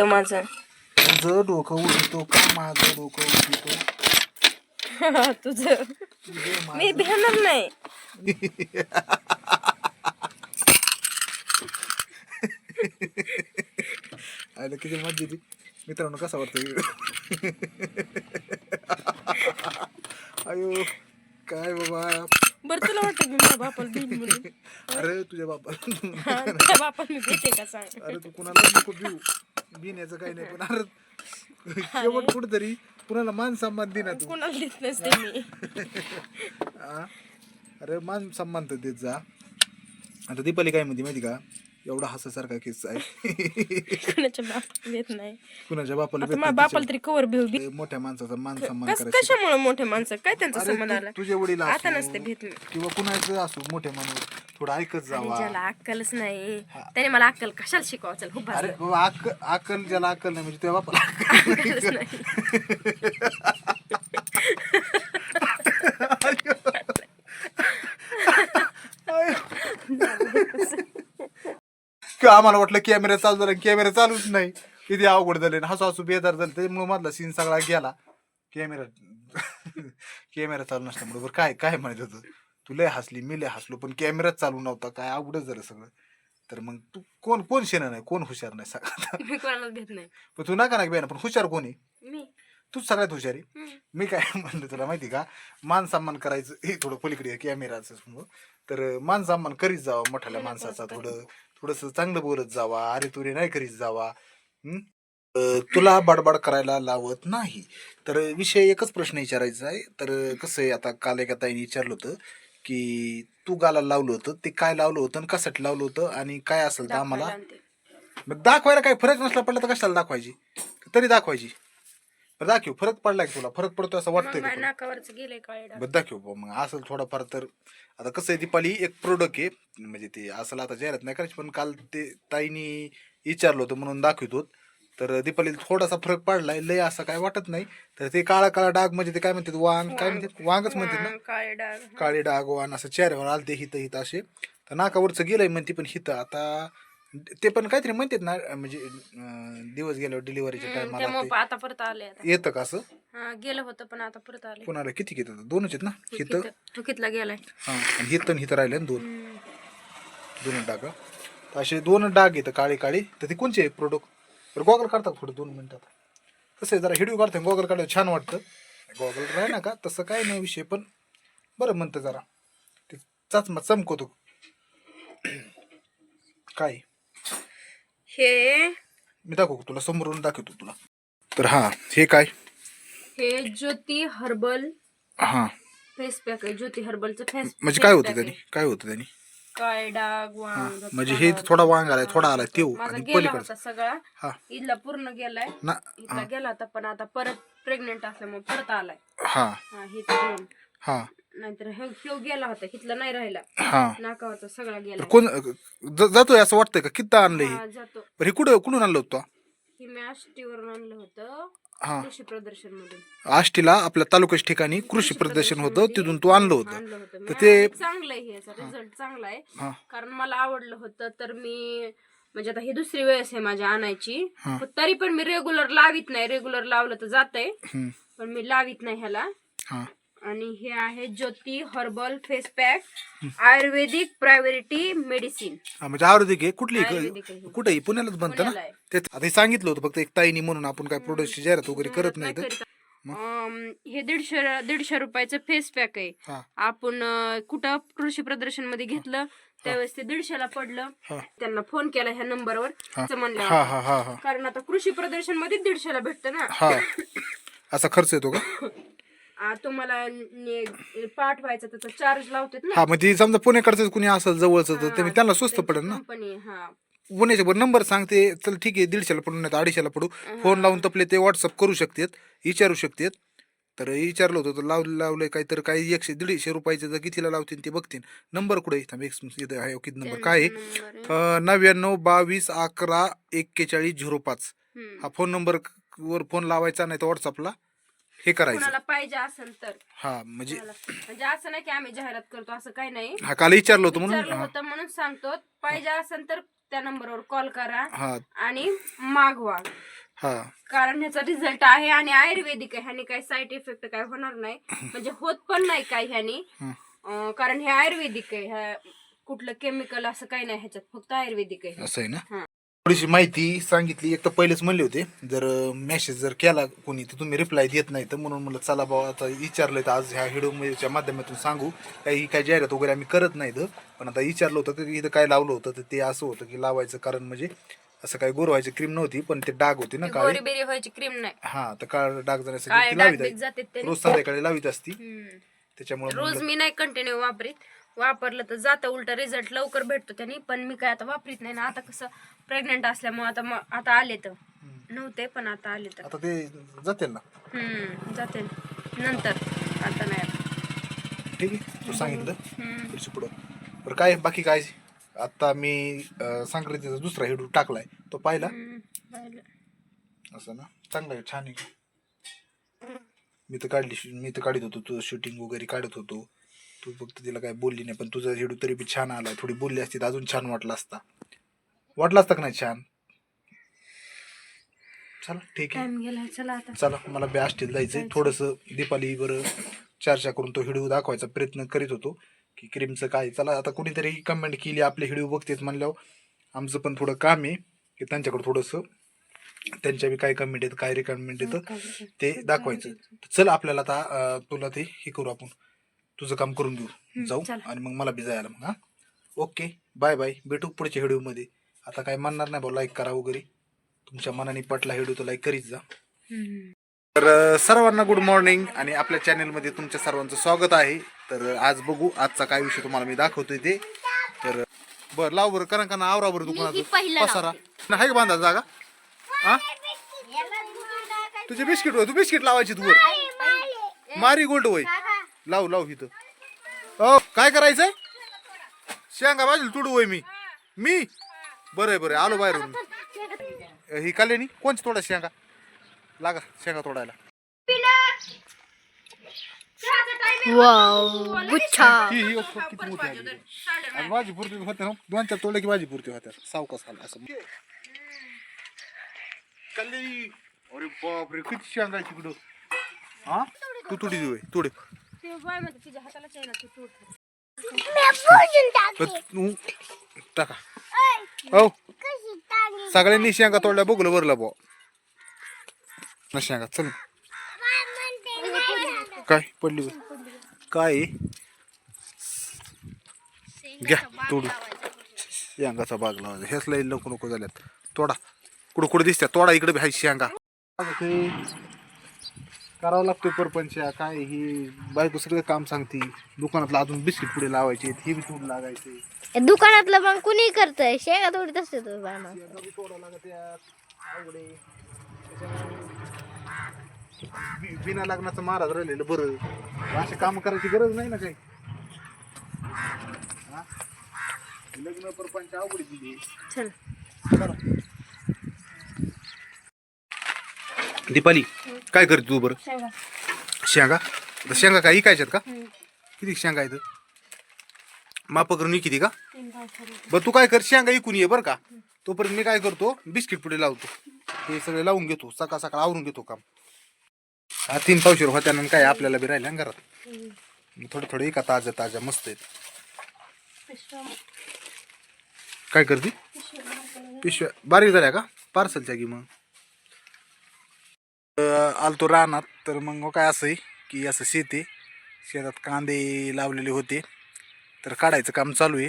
उठितो माझं. तुझं डोकं उठतो का? माझं डोकं उठतो तुझं. तुझं मा- मी भेणार नाही. आयला किती मजा येते. मित्रांनो कसा वाटतं अयो काय बाबा? बरं तुला वाटतं मी माझ्या बापाला भेट म्हणून? अरे तुझ्या बाबा हा, तुझ्या बापाला मी भेटे का सांग? अरे तू कुणाला नको भिऊ भिण्याचं काही नाही पण अरे शेवट कुठतरी कुणाला मान सन्मान दे ना तू कोणाला देत नसते मी. हा? अरे मान सन्मान तर देत जा. आता दीपाली काय म्हणते माहिती का? एवढा हसासारखा किस्सा आहे. कोणाच्या बापाला देत नाही. कुणाच्या बापाला आता माझ्या बापाला तरी कवर भेव तिच्या- मोठ्या माणसाचा मान सन्मान कस करायचा. कशामुळे मोठे माणसं काय त्यांचा अरे संबंध तू- आला? तुझे वडील आता नसते किंवा कुणाचं असो मोठे माणूस. थोडं ऐकत आणि जावा. ज्याला अक्कलच नाही. त्याने मला अक्कल कशाला शिकवा चल खूप अरे बाबा अक्कल अक्कल ज्याला अक्कल नाही म्हणजे बापाला. अक्कलच नाही. किंवा आम्हाला वाटलं कॅमेरा चालू झाला कॅमेरा चालूच नाही. किती अवघड झाले हसू हसू बेजार झालं त्याच्यामुळे मधला सीन सगळा गेला. कॅमेरा कॅमेरा चालू नसल्यामुळे बरं काय काय म्हणत होतं? तू लय हसली मी लय हसलो पण कॅमेराच चालू नव्हता काय अवघडच झालं सगळं. तर मग तू कोण कोण शेणं नाही कोण हुशार नाही मी भेट नाही. पण तू नका ना बेन पण हुशार कोण आहे? मी. तूच सगळ्यात हुशार. मी काय म्हणलं तुला माहिती का? मान सन्मान करायचं हे थोडं पलीकडे कॅमेराचं समोर. तर मान सन्मान करीत जावा मोठ्याल्या माणसाचा थोडं थोडस चांगलं बोलत जावा अरे तुरे नाही करीत जावा. तुला बडबड करायला लावत नाही. तर विषय एकच प्रश्न विचारायचा आहे. तर कसं आहे आता काल एका ताईने विचारलं होतं की तू गाला लावलं होतं ते काय लावलं होतं आणि कशासाठी लावलं होतं आणि काय असेल तर आम्हाला. मग दाखवायला काही फरक नसला पडला तर कशाला दाखवायची तरी दाखवायची बरं दाखव फरक पडला की तुला फरक पडतो असं वाटतंय का माझ्या तुला? नाकावरच गेले काळे डाग. बरं दाखव बुवा. मग असेल थोडाफार तर आता कसं आहे दीपाली एक प्रोडक्ट आहे म्हणजे ते असं आता जाहिरात नाही करायची पण काल ते ताईनी विचारलं होतं म्हणून दाखवतो तर दीपाली थोडासा फरक पडलाय. लय असं काय वाटत नाही. तर ते काळा काळा डाग म्हणजे ते काय म्हणतात वांग? काय म्हणतात? वांगच म्हणतात ना? काळे डाग. काळे डाग वाण असं चेहऱ्यावर आलते हित हित असे. तर नाकावरचं गेलंय म्हणते पण हित. आता ते पण काहीतरी म्हणतात ना म्हणजे अं, दिवस गेल्यावर डिलिव्हरीच्या हम्म, टायमाला आता परत आले आता. येतं का असं? हा गेलं होतं पण आता परत आले. कोणाला? किती घेतात दोनच आहेत ना? हित. ठुकीतला गेलाय? हा आणि हित आणि हित राहिले ना दोन. हम्म. दोन डाग. असे दोन डाग येतं काळे काळे. तर ते कोणचे प्रोडक्ट तर गॉगल काढतात थोडं दोन मिनिटात कसं आहे जरा हिडिओ काढते गॉगल काढायला छान वाटतं. गॉगल राही ना का तसं काय नाही विषय पण बरं म्हणतं जरा. ते चाच चमकवतो. काय? हे मी दाखवतो तुला समोरून दाखवतो तुला. तर हा हे काय? हे ज्योती हर्बल हा. फेस पॅक आहे ज्योती हर्बलचं फेस म्हणजे काय होतं त्यांनी? काय होतं त्यांनी? काय डाग वांग म्हणजे हे थोडा वांग आलाय थोडा आलाय तेव माझा आणि गेला पलीकडचा. होता सगळा. हा. इथला पूर्ण गेलाय. ना इथला गेला होता पण आता परत प्रेग्नेंट असल्यामुळे परत आलाय. हा. हा हे दोन हा. नाहीतर हे ह्यो गेला होता इथला नाही राहिला. हा. नाकावरचा सगळा गेला. कोण ज- जातोय असं वाटतंय का? किती आणलंय हे? हा जातो. हे कुठं कुठून आणलं होतं? हे मी आष्टीवरून आणलं होतं. हा. कृषी प्रदर्शन मधून आष्टीला आपल्या तालुक्याच्या ठिकाणी कृषी प्रदर्शन होतं तिथून तू आणलं होतं. आणलं होतं. तर. ते चांगलं आहे हे. याचा रिझल्ट चांगला आहे. हा. कारण मला आवडलं होतं तर मी म्हणजे आता ही दुसरी वेळेस आहे माझ्या आणायची. हा. पण तरी पण मी रेग्युलर लावित नाही. रेग्युलर लावलं तर जातंय. हम्म, पण मी लावित नाही ह्याला. हा. आणि हे आहे Jyoti herbal face pack ayurvedic priority medicine. हा, म्हणजे आयुर्वेदिक आहे. कुठली आयुर्वेदिक आहे. कुठे? पुण्यालाच बनतं पुण्याला ना आहे. ते आता हे सांगितलं होतं फक्त एक ताईनी म्हणून आपण काय प्रोडक्टची जाहिरात वगैरे करत नाही तर हे दीडशे दीडशे रुपयाचं फेस पॅक आहे. आपण अं, कुठं कृषी प्रदर्शनमध्ये घेतलं त्यावेळेस ते दीडशेला पडलं. हा. त्यांना फोन केला ह्या नंबरवर हा. म्हणलं हा हा हा हा. कारण आता कृषी प्रदर्शनमध्ये दीडशेला भेटतं ना. हा. असा खर्च येतो का? आ, तुम्हाला ने- पाठवायचं त्याचा चार्ज लावतात ना. हा म्हणजे समजा पुण्याकडचं कुणी असेल जवळचं तर त्यांना स्वस्त पडेल ना. कंपनी हा. पुण्याचे बरं नंबर सांगते चल ठीक आहे दीडशेला पडून नाही तर अडीचशेला पडू. फोन लावून तपले ते व्हॉट्सअप करू शकतात विचारू शकतात. तर विचारलं होतं तर लावलं लावलंय काय तर काही एकशे दीडशे रुपयाचे जर कितीला लावतील ते बघतील. नंबर कुठे आहे? थांब, एक इथं आहे किती नंबर काय आहे? नंबर आहे. अं, नव्याण्णव बावीस अकरा एक्केचाळीस झिरो पाच. हम्म. हा फोन नंबर वर फोन लावायचा नाही तर व्हॉट्सअपला हे करायचं. कोणाला पाहिजे असेल तर. हा म्हणजे कोणाला- म्हणजे असं नाही की आम्ही जाहिरात करतो असं काही नाही. हा काल विचारलं होतं म्हणून विचारलं हा. होतं म्हणून सांगतो. पाहिजे असेल तर त्या नंबरवर कॉल करा. हा. आणि मागवा. हा. कारण ह्याचा रिझल्ट आहे आणि आयुर्वेदिक आहे. ह्याने काही साईड इफेक्ट काय होणार नाही. म्हणजे होत पण नाही काय ह्याने. हं. अं, कारण हे आयुर्वेदिक आहे. ह्या कुठलं केमिकल असं काही नाही ह्याच्यात. फक्त आयुर्वेदिक आहे असं आहे ना? हा. थोडीशी माहिती सांगितली. एक तर पहिलेच म्हणले होते जर मेसेज जर केला कोणी तर तुम्ही रिप्लाय देत नाही. तर म्हणून म्हणलं चला बाबा आता विचारलं तर आज ह्या व्हिडिओच्या माध्यमातून सांगू. काही काही जाहिरात वगैरे आम्ही करत नाहीत पण आता विचारलं होतं की इथं काय लावलं होतं तर ते असं होतं की लावायचं कारण म्हणजे असं काही गोर व्हायची क्रीम नव्हती पण ते डाग होते ना काळी. गोरी बेरी व्हायची क्रीम नाही. हा तर काळ डाग जाण्यासाठी काय ती लावित आहे. रोज संध्याकाळी लावित असती. त्याच्यामुळे रोज मी नाही कंटिन्यू वापरीत. वापरलं तर जातं उलट रिझल्ट लवकर भेटतो त्याने. पण मी काय आता वापरीत नाही ना. आता कसं प्रेग्नेंट असल्यामुळे आता आता आले तर. नव्हते पण आता आले तर. आता ते जातील ना. हम्म जाते. नंतर. आता नाही. ठीक आहे तू सांगितलं. पुढचं पुढं. बरं काय बाकी काय? आता मी संक्रांतीचा दुसरा हेडू टाकलाय. तो पाहिला. असं ना? चांगला आहे छान आहे. मी तर काढली मी तर काढत होतो. तुझं शूटिंग वगैरे काढत होतो. तू फक्त तिला काय बोलली नाही पण तुझा हेडू तरी बी छान आलाय. थोडी बोलली असती तर अजून छान वाटला असता. वाटला असता का नाही छान? चला ठीक आहे. टाइम चला आता. चला मला बॅस्टील जायचंय. थोडंसं दीपाली बरं चर्चा करून तो व्हिडिओ दाखवायचा प्रयत्न करीत होतो की क्रीमचं काय. चला आता कोणीतरी कमेंट केली आपले व्हिडिओ बघतेत म्हणल्यावर आमचं पण थोडं काम आहे की त्यांच्याकडे थोडंसं त्यांच्या बी काय कमेंट आहेत काय रिकमेंड येतं ते दाखवायचं. चल आपल्याला आता अं, तुला ते हे करू आपण. तुझं काम करून देऊ. जाऊ. आणि मग मला बी जायला मग हा? ओके बाय बाय भेटू पुढच्या व्हिडिओमध्ये आता काय म्हणणार नाही भाऊ लाईक करा वगैरे. तुमच्या मनाने पटला व्हिडिओ तर लाईक करीत जा. हम्म. तर अ, सर्वांना गुड मॉर्निंग आणि आपल्या चॅनलमध्ये तुमच्या सर्वांचं स्वागत आहे. तर आज बघू आजचा काय विषय तुम्हाला मी दाखवतोय ते. तर बर लाव बरं करा का आवरा बरं दुकानात. पसारा. नाही का बांधा जागा? हा? तुझे बिस्किट होय तू बिस्किट लावायची तू वर मारी गोल्ड होय. लाव लाव इथं. हो काय करायचंय? शेंगा बाजूला तुडू होय मी. मी? बरं आहे बरं आहे, आलो बाहेरून ही कल्याणी कोणची तोडा शेंगा? लागा शेंगा तोडायला. गुच्छा. ही ही किती मोठी आली आणि भाजी पुरती होते ना दोन चार तोडले की भाजी पुरती होत्या. सावकाश आला असं. कल्याणी अरे बापरे किती शेंगा आहे तिकडं हा? तू तुडी देऊ तुडे ते बाय म्हणते तोड. टाका. हो सगळ्यांनी शेंगा तोडल्या बघलं बरलं बो ना शेंगा चल. काय? पडली बघ. काय? घ्या तोडू. शेंगाचा बाग लावायचा. हेच लई नको नको झाल्यात. तोडा. कुठं कुठं दिसत्या? तोडा इकडे बी हाय शेंगा. करावं लागतोय परपंच काय ही बायको सगळं काम सांगते. दुकानातलं अजून बिस्किट पुढे लावायचे हे बी तोड लागायचे. दुकानातलं मग कुणी करतय? शेंगा थोडी असते तो बाळा बि- बिना लग्नाचं महाराज राहिलेलं बरं. असे काम करायची गरज नाही ना काही. हा? लग्न परपंच अवघड आहे दिली. चल. दीपाली काय करते तू बरं? शेंगा. शेंगा? आता शेंगा काय इकायच्यात का? किती शेंगा आहेत? माप करून किती का? तीन बरं तू काय कर शेंगा इकून ये बरं का. तोपर्यंत मी काय करतो बिस्किट पुढे लावतो. हे सगळे लावून घेतो सकाळ सकाळ आवरून घेतो काम. हा तीन पावशेर होत्या आणि काय आपल्याला बी राहिल्या ना घरात. मग थोडे थोडे एका ताज्या ताज्या मस्त आहेत. काय करते? पिशव्या. बारीक झाल्या का? पार्सलच्या की मग? आलतो रानात. तर मग काय असं आहे की असं शेती शेतात कांदे लावलेले होते. तर काढायचं काम चालू आहे.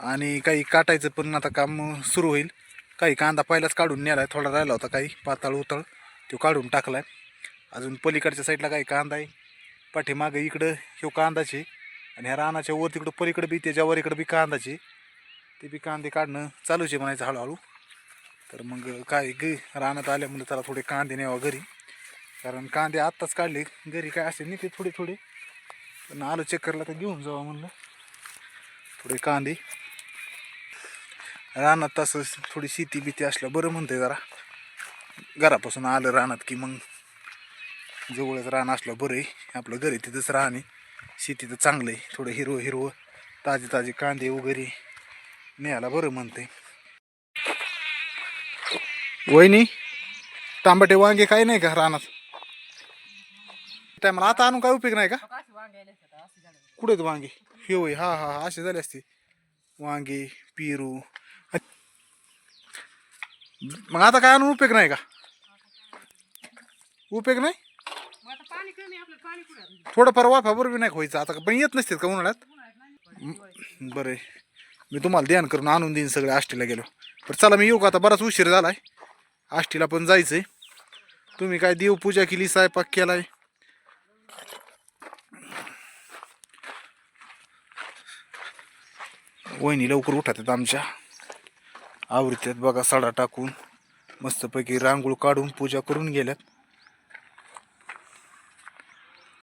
आणि काही काटायचं पण आता काम सुरू होईल. काही कांदा पहिलाच काढून नेला आहे थोडा राहिला होता काही पाताळ उताळ. तो काढून टाकला आहे अजून पलीकडच्या साईडला काही कांदा आहे. पाठीमागं इकडं ह्यो कांदाचे आणि ह्या रानाच्या वर तिकडं पलीकडं बी त्याच्यावर इकडं बी कांदाचे ते बी कांदे काढणं चालूच आहे म्हणायचं हळूहळू. तर मग काय ग रानात आल्यामुळे त्याला थोडे कांदे न्यावा घरी. कारण कांदे आत्ताच काढले. घरी काय असेल नाही ते थोडे थोडे. पण आलो चक्करला तर घेऊन जावा म्हणलं. थोडे कांदे. रानात तसं थोडी शेती बिती असलं बरं म्हणते जरा. घरापासून आलं रानात की मग जवळच रान असलं बरं आहे. आपलं घरी तिथंच राहणे. शेती तर चांगलं आहे. थोडं हिरवं हिरवं ताजे ताजे कांदे वगैरे न्यायला बरं म्हणते वहिनी तांबटे वांगे काही नाही का रानात? टायमाला आता आणून काय उपयोग नाही का? कुठे आहेत वांगे? हे होय हा हा हा असे झाले असते. वांगे पेरू. मग आता काय आणून उपयोग नाही का? उपयोग नाही? थोडंफार वाफा बरोबर नाही व्हायचं? आता पण येत नसते का उन्हाळ्यात? बरे बरं मी तुम्हाला ध्यान करून आणून देईन सगळे आष्टीला गेलो. पण चला मी येऊ का? आता बराच उशीर झालाय. आष्टीला पण जायचं आहे तुम्ही काय देवपूजा केली स्वयंपाक केलाय? वहिनी लवकर उठतात आमच्या. आवृत्त्यात बघा सडा टाकून. मस्तपैकी रांगोळ काढून पूजा करून गेल्यात.